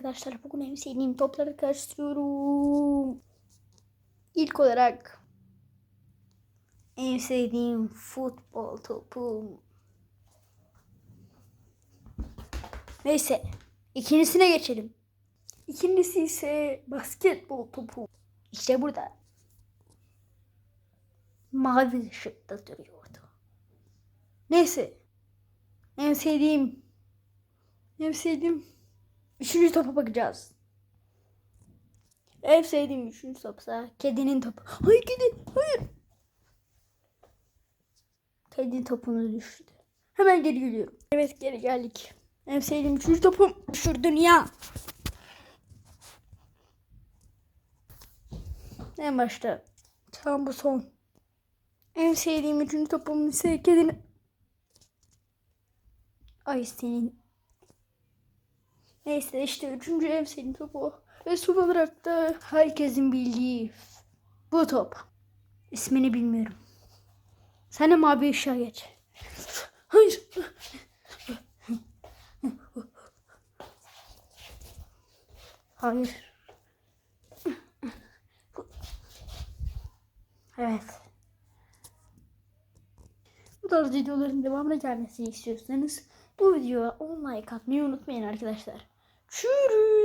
arkadaşlar. Bugün en sevdiğim topları karıştırıyorum. İlk olarak en sevdiğim futbol topu. Neyse. ikincisine geçelim. İkincisi ise basketbol topu. İşte burada. Mavi ışıkta duruyordu. Neyse. En sevdiğim en sevdiğim üçüncü topa bakacağız. En sevdiğim üçüncü topsa kedinin topu. Hayır kedi. Hayır. Kedi topunu düştü. Hemen geri geliyorum. Evet geri geldik. En sevdiğim üçüncü topum. Şu dünya. En başta. Tam bu son. En sevdiğim üçüncü topum ise kedinin. Ay senin. Neyse işte üçüncü en sevdiğim top. Ve son olarak da herkesin bildiği bu top. İsmini bilmiyorum. Sen de mavi ışığa geç. Hayır. Hayır. Evet. Bu tarz videoların devamına gelmesini istiyorsanız bu videoya 10 like atmayı unutmayın arkadaşlar. Tschüss.